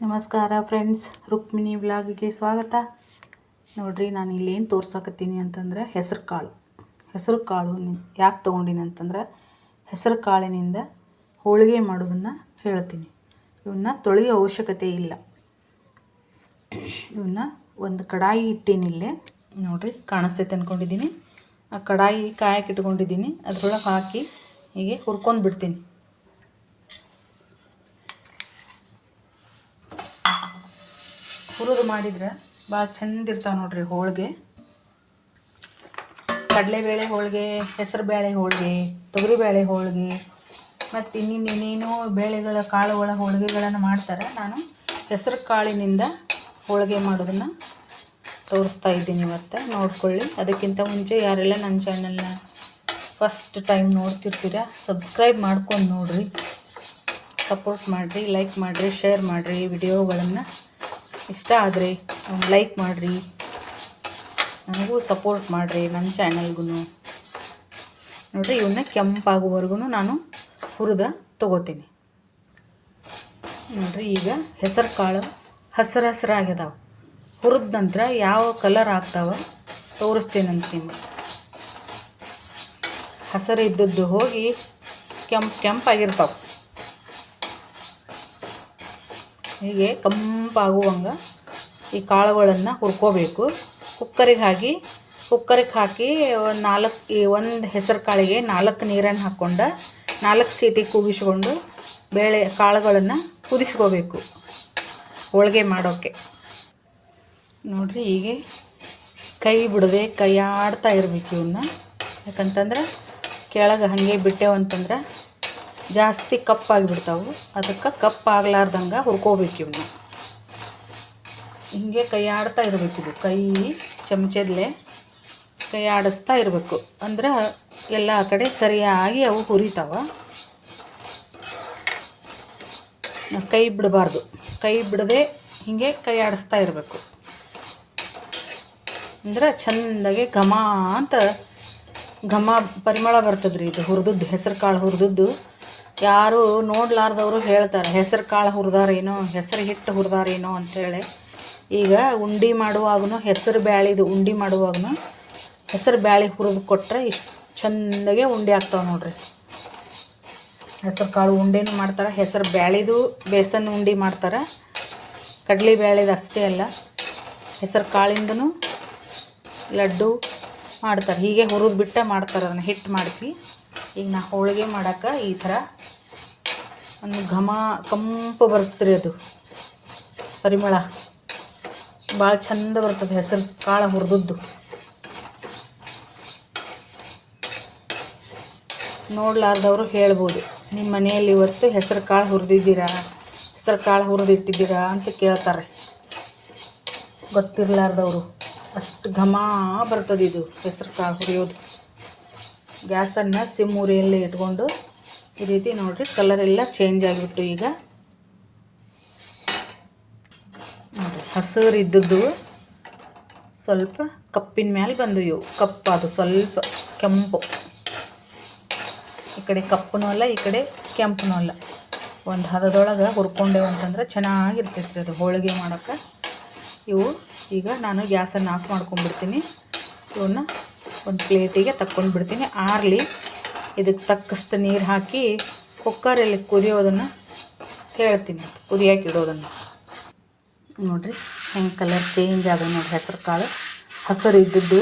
ನಮಸ್ಕಾರ ಫ್ರೆಂಡ್ಸ್, ರುಕ್ಮಿಣಿ ವ್ಲಾಗಿಗೆ ಸ್ವಾಗತ. ನೋಡಿರಿ, ನಾನು ಇಲ್ಲೇನು ತೋರ್ಸಕತ್ತೀನಿ ಅಂತಂದ್ರೆ ಹೆಸರು ಕಾಳು ಹೆಸರು ಕಾಳು ಯಾಕೆ ತೊಗೊಂಡಿನಿ ಅಂತಂದ್ರೆ ಹೆಸರು ಕಾಳಿನಿಂದ ಹೋಳಿಗೆ ಮಾಡೋದನ್ನು ಹೇಳ್ತೀನಿ. ಇವನ್ನ ತೊಳೆಯೋ ಅವಶ್ಯಕತೆ ಇಲ್ಲ. ಇವನ್ನ ಒಂದು ಕಡಾಯಿ ಇಟ್ಟೀನಿಲ್ಲೇ ನೋಡಿರಿ, ಕಾಣಿಸ್ತೈತೆ ಅಂದ್ಕೊಂಡಿದ್ದೀನಿ ಆ ಕಡಾಯಿ ಕಾಯಕ್ಕೆ ಇಟ್ಕೊಂಡಿದ್ದೀನಿ ಅದ್ರೊಳಗೆ ಹಾಕಿ ಹೀಗೆ ಹುರ್ಕೊಂಡು ಬಿಡ್ತೀನಿ ಹುರಿದು ಮಾಡಿದ್ರೆ ಭಾಳ ಚಂದ ಇರ್ತಾವೆ ನೋಡ್ರಿ ಹೋಳಿಗೆ. ಕಡಲೆಬೇಳೆ ಹೋಳಿಗೆ, ಹೆಸರುಬೇಳೆ ಹೋಳಿಗೆ, ತೊಗರಿಬೇಳೆ ಹೋಳಿಗೆ, ಮತ್ತು ಇನ್ನಿನ್ನೇನೇನೋ ಬೇಳೆಗಳ ಕಾಳುಗಳ ಹೋಳಿಗೆಗಳನ್ನು ಮಾಡ್ತಾರೆ. ನಾನು ಹೆಸರು ಕಾಳಿನಿಂದ ಹೋಳಿಗೆ ಮಾಡೋದನ್ನು ತೋರಿಸ್ತಾ ಇದ್ದೀನಿ ಇವತ್ತು. ನೋಡ್ಕೊಳ್ಳಿ. ಅದಕ್ಕಿಂತ ಮುಂಚೆ ಯಾರೆಲ್ಲ ನನ್ನ ಚಾನಲ್ನ ಫಸ್ಟ್ ಟೈಮ್ ನೋಡ್ತಿರ್ತೀರಾ ಸಬ್ಸ್ಕ್ರೈಬ್ ಮಾಡ್ಕೊಂಡು ನೋಡಿರಿ. ಸಪೋರ್ಟ್ ಮಾಡಿರಿ ಲೈಕ್ ಮಾಡಿರಿ ಶೇರ್ ಮಾಡಿರಿ ವಿಡಿಯೋಗಳನ್ನು ಇಷ್ಟ ಆದರೆ ಲೈಕ್ ಮಾಡಿರಿ. ನನಗೂ ಸಪೋರ್ಟ್ ಮಾಡಿರಿ ನನ್ನ ಚಾನಲ್ಗೂ ನೋಡಿರಿ ಇವನ್ನ ಕೆಂಪಾಗುವವರೆಗೂ ನಾನು ಹುರಿದ ತೊಗೋತೀನಿ. ನೋಡಿರಿ ಈಗ ಹೆಸರು ಕಾಳು ಹಸಿರು ಹಸಿರಾಗ್ಯದಾವೆ ಹುರಿದ ನಂತರ ಯಾವ ಕಲರ್ ಆಗ್ತಾವ ತೋರಿಸ್ತೀನಿ ಅಂತೀನಿ. ಹಸಿರು ಇದ್ದದ್ದು ಹೋಗಿ ಕೆಂಪು ಕೆಂಪಾಗಿರ್ತಾವೆ. ಹೀಗೆ ಕಂಪಾಗುವಂಗೆ ಈ ಕಾಳುಗಳನ್ನು ಹುರ್ಕೋಬೇಕು. ಕುಕ್ಕರಿಗೆ ಹಾಕಿ ಕುಕ್ಕರಿಗೆ ಹಾಕಿ ಒಂದು ನಾಲ್ಕು, ಈ ಒಂದು ಹೆಸರು ಕಾಳಿಗೆ ನಾಲ್ಕು ನೀರನ್ನು ಹಾಕ್ಕೊಂಡು, ನಾಲ್ಕು ಸೀಟಿ ಕೂಗಿಸ್ಕೊಂಡು ಬೇಳೆ, ಕಾಳುಗಳನ್ನು ಕುದಿಸ್ಕೋಬೇಕು ಹೋಳಿಗೆ ಮಾಡೋಕ್ಕೆ ನೋಡಿರಿ ಹೀಗೆ ಕೈ ಬಿಡದೆ ಕೈ ಆಡ್ತಾ ಇರಬೇಕು ಇವನ್ನ ಯಾಕಂತಂದ್ರೆ ಕೆಳಗೆ ಹಾಗೆ ಬಿಟ್ಟೆವಂತಂದ್ರೆ ಜಾಸ್ತಿ ಕಪ್ಪಾಗಿಬಿಡ್ತಾವೆ. ಅದಕ್ಕೆ ಕಪ್ಪಾಗ್ಲಾರ್ದಂಗೆ ಹುರ್ಕೋಬೇಕು ಇವನ್ನ ಹಿಂಗೆ ಕೈ ಆಡ್ತಾ ಇರಬೇಕು ಇದು. ಕೈ ಚಮಚದಲ್ಲೇ ಕೈ ಆಡಿಸ್ತಾ ಇರಬೇಕು. ಅಂದ್ರೆ ಎಲ್ಲ ಕಡೆ ಸರಿಯಾಗಿ ಅವು ಹುರಿತಾವೆ. ಕೈ ಬಿಡಬಾರ್ದು. ಕೈ ಬಿಡದೆ ಹಿಂಗೆ ಕೈ ಆಡಿಸ್ತಾ ಇರಬೇಕು. ಅಂದ್ರೆ ಚಂದಾಗೆ ಘಮ ಅಂತ ಘಮ ಪರಿಮಳ ಬರ್ತದ್ರಿ ಇದು ಹುರಿದದ್ದು ಹೆಸರು ಕಾಳು ಹುರಿದದ್ದು. ಯಾರು ನೋಡ್ಲಾರ್ದವರು ಹೇಳ್ತಾರೆ, ಹೆಸರು ಕಾಳು ಹುರಿದಾರೇನೋ, ಹೆಸರು ಹಿಟ್ಟು ಹುರಿದಾರೇನೋ ಅಂಥೇಳಿ ಈಗ ಉಂಡೆ ಮಾಡುವಾಗೂ ಹೆಸರು ಬ್ಯಾಳಿದು ಉಂಡೆ ಮಾಡುವಾಗೂ ಹೆಸರು ಬ್ಯಾಳಿ ಹುರಿದು ಕೊಟ್ಟರೆ ಇಷ್ಟು ಚೆಂದಾಗೆ ಉಂಡೆ ಆಗ್ತಾವೆ ನೋಡ್ರಿ. ಹೆಸರು ಕಾಳು ಉಂಡೆನೂ ಮಾಡ್ತಾರೆ, ಹೆಸರು ಬ್ಯಾಳಿದು ಬೇಸನ್ ಉಂಡೆ ಮಾಡ್ತಾರೆ, ಕಡಲೆ ಬ್ಯಾಳಿದು ಅಷ್ಟೇ ಅಲ್ಲ, ಹೆಸರು ಕಾಳಿಂದನೂ ಲಡ್ಡು ಮಾಡ್ತಾರೆ. ಹೀಗೆ ಹುರಿದು ಬಿಟ್ಟೆ ಮಾಡ್ತಾರೆ ಅದನ್ನು ಹಿಟ್ಟು ಮಾಡಿಸಿ. ಈಗ ನಾ ಹೋಳಿಗೆ ಮಾಡೋಕ್ಕೆ ಈ ಥರ ಒಂದು ಘಮ ಕಂಪು ಬರ್ತದೆ ಅದು. ಪರಿಮಳ ಭಾಳ ಚಂದ ಬರ್ತದೆ ಹೆಸರು, ಕಾಳು ಹುರಿದದ್ದು. ನೋಡ್ಲಾರ್ದವರು ಹೇಳ್ಬೋದು, ನಿಮ್ಮ ಮನೆಯಲ್ಲಿ ಇವತ್ತು ಹೆಸರು ಕಾಳು ಹುರಿದಿದ್ದೀರಾ, ಹೆಸರು ಕಾಳು ಹುರಿದಿಟ್ಟಿದ್ದೀರಾ ಅಂತ ಕೇಳ್ತಾರೆ. ಗೊತ್ತಿರಲಾರ್ದವರು. ಅಷ್ಟು ಘಮ ಬರ್ತದೆ ಇದು ಹೆಸರು ಕಾಳು ಹುರಿಯೋದು. ಗ್ಯಾಸನ್ನು ಸಿಮ್ಮೂರಿಯಲ್ಲಿ ಇಟ್ಕೊಂಡು ಈ ರೀತಿ ನೋಡಿರಿ ಕಲರ್ ಎಲ್ಲ ಚೇಂಜ್ ಆಗಿಬಿಟ್ಟು ಈಗ. ನೋಡಿರಿ ಹಸಿರು ಇದ್ದದ್ದು ಸ್ವಲ್ಪ ಕಪ್ಪಿನ ಮೇಲೆ ಬಂದು ಇವು. ಕಪ್ಪಾದು ಸ್ವಲ್ಪ ಕೆಂಪು. ಈ ಕಡೆ ಕಪ್ಪನೂ ಅಲ್ಲ, ಈ ಕಡೆ ಕೆಂಪನೂ ಅಲ್ಲ. ಒಂದು ಹದದೊಳಗೆ ಹುರ್ಕೊಂಡೇವು ಅಂತಂದ್ರೆ ಚೆನ್ನಾಗಿರ್ತೈತೆ ಅದು ಹೋಳಿಗೆ ಮಾಡೋಕ್ಕೆ. ಇವು ಈಗ ನಾನು ಗ್ಯಾಸನ್ನು ಆಫ್ ಮಾಡ್ಕೊಂಡ್ಬಿಡ್ತೀನಿ. ಇವನ್ನ ಒಂದು ಪ್ಲೇಟಿಗೆ ತಕ್ಕೊಂಡು ಬಿಡ್ತೀನಿ ಆರಲಿ ಇದಕ್ಕೆ ತಕ್ಕಷ್ಟು ನೀರು ಹಾಕಿ ಕುಕ್ಕರಲ್ಲಿ ಕುದಿಯೋದನ್ನು ಹೇಳ್ತೀನಿ ಕುದಿಯೋಕೆ ಇಡೋದನ್ನು. ನೋಡಿರಿ, ಹೆಂಗೆ ಕಲರ್ ಚೇಂಜ್ ಆದ ನೋಡಿ ಹೆಸರು ಕಾಳು. ಹಸಿರು ಇದ್ದಿದ್ದು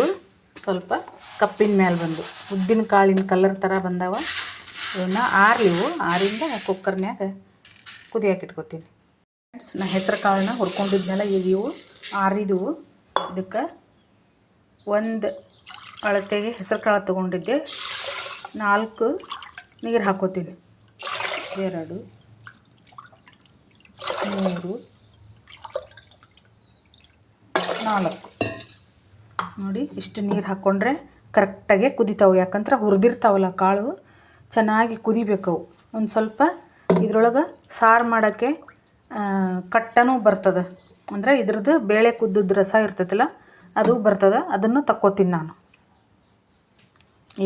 ಸ್ವಲ್ಪ ಕಪ್ಪಿನ ಮೇಲೆ ಬಂದು. ಉದ್ದಿನ ಕಾಳಿನ ಕಲರ್ ಥರ ಬಂದಾವ. ಇವನ್ನ ಆರ್ಲಿವು ಆರಿಂದ ಕುಕ್ಕರ್ನ್ಯಾಗ ಕುದಿಯೋಕೆ ಇಟ್ಕೊತೀನಿ. ಫ್ರೆಂಡ್ಸ್, ನಾ ಹೆಸರು ಕಾಳನ್ನ ಹುರ್ಕೊಂಡಿದ್ನೆಲ್ಲ, ಈಗ ಇವು ಆರಿದವು. ಇದಕ್ಕೆ ಒಂದು ಅಳತೆಗೆ ಹೆಸರು ಕಾಳು ತೊಗೊಂಡಿದ್ದೆ. ನಾಲ್ಕು. ನೀರು ಹಾಕೋತೀನಿ. ಎರಡು. ಮೂರು. ನಾಲ್ಕು. ನೋಡಿ, ಇಷ್ಟು ನೀರು ಹಾಕ್ಕೊಂಡ್ರೆ ಕರೆಕ್ಟಾಗೆ ಕುದಿತಾವೆ. ಯಾಕಂದ್ರೆ ಹುರಿದಿರ್ತಾವಲ್ಲ ಕಾಳು. ಚೆನ್ನಾಗಿ ಕುದಿಬೇಕವು ಒಂದು ಸ್ವಲ್ಪ ಇದ್ರೊಳಗೆ ಸಾರು ಮಾಡೋಕ್ಕೆ ಕಟ್ಟನೂ ಬರ್ತದೆ. ಅಂದರೆ ಇದ್ರದ್ದು ಬೇಳೆ ಕುದ್ದದ ರಸ ಇರ್ತೈತಲ್ಲ, ಅದು ಬರ್ತದೆ. ಅದನ್ನು ತಕ್ಕೋತೀನಿ ನಾನು.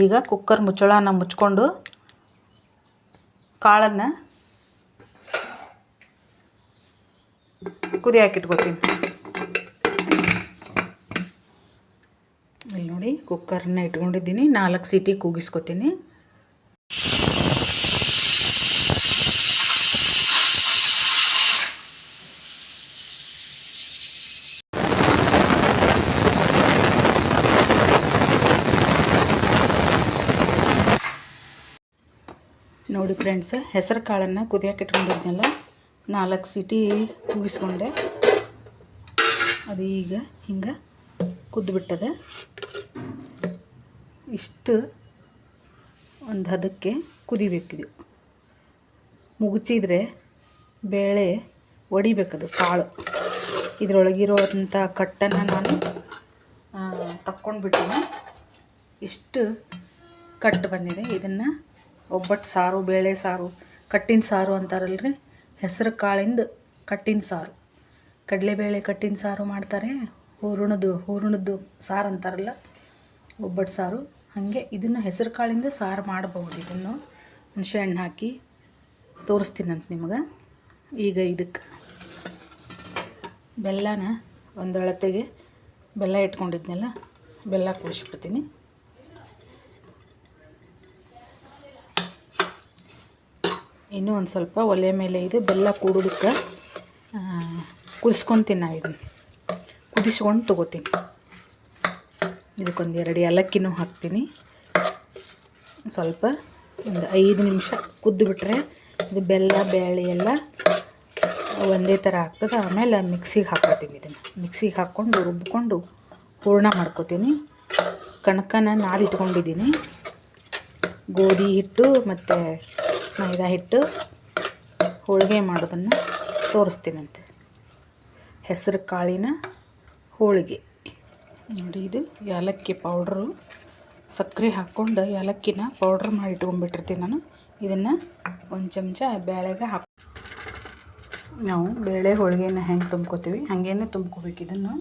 ಈಗ ಕುಕ್ಕರ್ ಮುಚ್ಚಳನ ಮುಚ್ಕೊಂಡು ಕಾಳನ್ನು ಕುದಿ ಹಾಕಿಟ್ಕೊತೀನಿ. ಇಲ್ಲಿ ನೋಡಿ ಕುಕ್ಕರ್ನ ಇಟ್ಕೊಂಡಿದ್ದೀನಿ. ನಾಲ್ಕು ಸೀಟಿ ಕೂಗಿಸ್ಕೊತೀನಿ. ನೋಡಿ ಫ್ರೆಂಡ್ಸ್ ಹೆಸರು ಕಾಳನ್ನು ಕುದಿಯೋಕೆ ಇಟ್ಕೊಂಡಿದ್ನಲ್ಲ, ನಾಲ್ಕು ಸೀಟಿ ಕೂಗಿಸ್ಕೊಂಡೆ ಅದು ಈಗ ಹಿಂಗೆ ಕುದ್ದುಬಿಟ್ಟದೆ ಇಷ್ಟು ಒಂದು ಹದಕ್ಕೆ ಕುದಿಬೇಕಿದು. ಮುಗುಚಿದ್ರೆ ಬೇಳೆ ಒಡಿಬೇಕದು, ಕಾಳು. ಇದರೊಳಗಿರೋಂಥ ಕಟ್ಟನ್ನು ನಾನು ತಕ್ಕೊಂಡ್ಬಿಟ್ಟಿನಿ. ಇಷ್ಟು ಕಟ್ಟು ಬಂದಿದೆ. ಇದನ್ನು ಒಬ್ಬಟ್ಟು ಸಾರು, ಬೇಳೆ ಸಾರು, ಕಟ್ಟಿನ ಸಾರು ಅಂತಾರಲ್ರಿ? ಹೆಸರು ಕಾಳಿಂದ ಕಟ್ಟಿನ ಸಾರು. ಕಡಲೆಬೇಳೆ ಕಟ್ಟಿನ ಸಾರು ಮಾಡ್ತಾರೆ, ಹೂರಣದ್ದು, ಹೂರುಣದ್ದು ಸಾರು ಅಂತಾರಲ್ಲ, ಒಬ್ಬಟ್ಟು ಸಾರು. ಹಾಗೆ ಇದನ್ನು ಹೆಸರು ಕಾಳಿಂದ ಸಾರು ಮಾಡಬಹುದು. ಇದನ್ನು ಹುಣಸೆ ಹಣ್ಣು ಹಾಕಿ ತೋರಿಸ್ತೀನಂತ ನಿಮ್ಗೆ. ಈಗ ಇದಕ್ಕೆ ಬೆಲ್ಲನ ಒಂದು ಅಳತೆಗೆ ಬೆಲ್ಲ ಇಟ್ಕೊಂಡಿದ್ನೆಲ್ಲ, ಬೆಲ್ಲ ಕುದಿಸ್ಬಿಡ್ತೀನಿ ಇನ್ನೂ ಒಂದು ಸ್ವಲ್ಪ ಒಲೆ ಮೇಲೆ ಇದು ಬೆಲ್ಲ ಕೂಡೋದಕ್ಕೆ ಕುದಿಸ್ಕೊತೀನಿ ನಾ ಇದನ್ನು ಕುದಿಸ್ಕೊಂಡು ತೊಗೋತೀನಿ. ಇದಕ್ಕೊಂದು ಎರಡು ಏಲಕ್ಕಿನೂ ಹಾಕ್ತೀನಿ. ಸ್ವಲ್ಪ ಒಂದು ಐದು ನಿಮಿಷ ಕುದ್ದು ಬಿಟ್ಟರೆ ಇದು ಬೆಲ್ಲ ಬೇಳೆ ಎಲ್ಲ ಒಂದೇ ಥರ ಆಗ್ತದೆ. ಆಮೇಲೆ ಮಿಕ್ಸಿಗೆ ಹಾಕ್ಕೊತೀನಿ ಇದನ್ನು. ಮಿಕ್ಸಿಗೆ ಹಾಕ್ಕೊಂಡು ರುಬ್ಬಿಕೊಂಡು ಹೂರ್ಣ ಮಾಡ್ಕೋತೀನಿ. ಕಣಕನ ನಾದಿಟ್ಕೊಂಡಿದ್ದೀನಿ. ಗೋಧಿ ಹಿಟ್ಟು ಮತ್ತು ಮೈದಾ ಹಿಟ್ಟು ಹೋಳಿಗೆ ಮಾಡೋದನ್ನು ತೋರಿಸ್ತೀನಂತೆ. ಹೆಸರು ಕಾಳಿನ ಹೋಳಿಗೆ. ನೋಡಿ ಇದು ಏಲಕ್ಕಿ ಪೌಡ್ರು. ಸಕ್ಕರೆ ಹಾಕ್ಕೊಂಡು ಏಲಕ್ಕಿನ ಪೌಡ್ರ್ ಮಾಡಿ ಇಟ್ಕೊಂಡ್ಬಿಟ್ಟಿರ್ತೀನಿ ನಾನು. ಇದನ್ನು ಒಂದು ಚಮಚ ಬೇಳೆಗೆ ಹಾಕಿ ನಾವು ಬೇಳೆ ಹೋಳಿಗೆನ ಹೆಂಗೆ ತುಂಬ್ಕೋತೀವಿ, ಹಾಗೇನೆ ತುಂಬ್ಕೋಬೇಕು ಇದನ್ನು.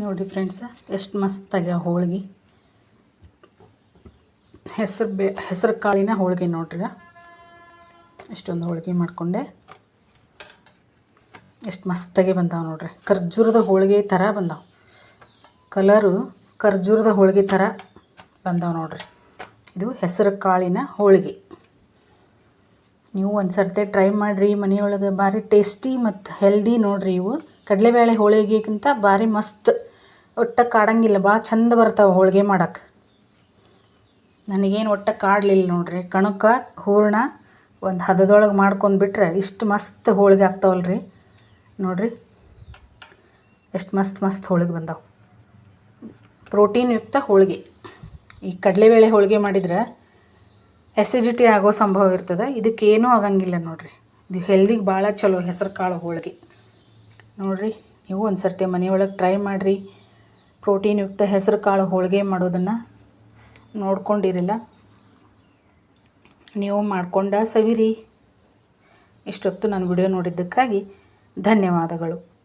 ನೋಡಿ ಫ್ರೆಂಡ್ಸ, ಎಷ್ಟು ಮಸ್ತಾಗ್ಯಾವ ಹೋಳ್ಗೆ. ಹೆಸರು ಬೇ, ಹೆಸರು ಕಾಳಿನ ಹೋಳಿಗೆ ನೋಡ್ರಿ. ಇಷ್ಟೊಂದು ಹೋಳಿಗೆ ಮಾಡಿಕೊಂಡೆ. ಎಷ್ಟು ಮಸ್ತಾಗೆ ಬಂದಾವ ನೋಡ್ರಿ. ಖರ್ಜೂರದ ಹೋಳಿಗೆ ಥರ ಬಂದಾವ. ಕಲರು ಖರ್ಜೂರದ ಹೋಳಿಗೆ ಥರ ಬಂದಾವ ನೋಡ್ರಿ. ಇದು ಹೆಸರು ಕಾಳಿನ ಹೋಳಿಗೆ. ನೀವು ಒಂದು ಸರ್ತಿ ಟ್ರೈ ಮಾಡಿರಿ, ಮನೆಯೊಳಗೆ ಭಾರಿ ಟೇಸ್ಟಿ ಮತ್ತು ಹೆಲ್ದಿ ನೋಡ್ರಿ ಇವು. ಕಡಲೆಬೇಳೆ ಹೋಳಿಗೆಗಿಂತ ಭಾರಿ ಮಸ್ತ್. ಒಟ್ಟ ಕಾಡಂಗಿಲ್ಲ. ಭಾಳ ಚಂದ ಬರ್ತಾವೆ ಹೋಳಿಗೆ ಮಾಡಕ್ಕೆ ನನಗೇನು ಒಟ್ಟ ಕಾಡಲಿಲ್ಲ ನೋಡ್ರಿ. ಕಣಕ, ಹೂರ್ಣ ಒಂದು ಹದದೊಳಗೆ ಮಾಡ್ಕೊಂಡು ಬಿಟ್ರೆ ಇಷ್ಟು ಮಸ್ತ್ ಹೋಳಿಗೆ ಆಗ್ತಾವಲ್ರಿ. ನೋಡ್ರಿ. ಎಷ್ಟು ಮಸ್ತ್ ಮಸ್ತ್ ಹೋಳಿಗೆ ಬಂದಾವೆ. ಪ್ರೋಟೀನ್ ಯುಕ್ತ ಹೋಳಿಗೆ. ಈ ಕಡಲೆಬೇಳೆ ಹೋಳಿಗೆ ಮಾಡಿದ್ರೆ ಎಸಿಡಿಟಿ ಆಗೋ ಸಂಭವ ಇರ್ತದೆ. ಇದಕ್ಕೇನೂ ಆಗಂಗಿಲ್ಲ ನೋಡ್ರಿ. ಇದು ಹೆಲ್ದಿಗೆ ಭಾಳ ಚಲೋ ಹೆಸರು ಕಾಳು ಹೋಳಿಗೆ. ನೋಡಿರಿ, ನೀವು ಒಂದು ಸರ್ತಿ ಮನೆಯೊಳಗೆ ಟ್ರೈ ಮಾಡಿರಿ. ಪ್ರೋಟೀನ್ ಯುಕ್ತ ಹೆಸರು ಕಾಳು ಹೋಳಿಗೆ ಮಾಡೋದನ್ನು ನೋಡ್ಕೊಂಡಿರಲಿಲ್ಲ. ನೀವು ಮಾಡ್ಕೊಂಡ ಸವಿರಿ. ಇಷ್ಟೊತ್ತು ನನ್ನ ವಿಡಿಯೋ ನೋಡಿದ್ದಕ್ಕಾಗಿ ಧನ್ಯವಾದಗಳು.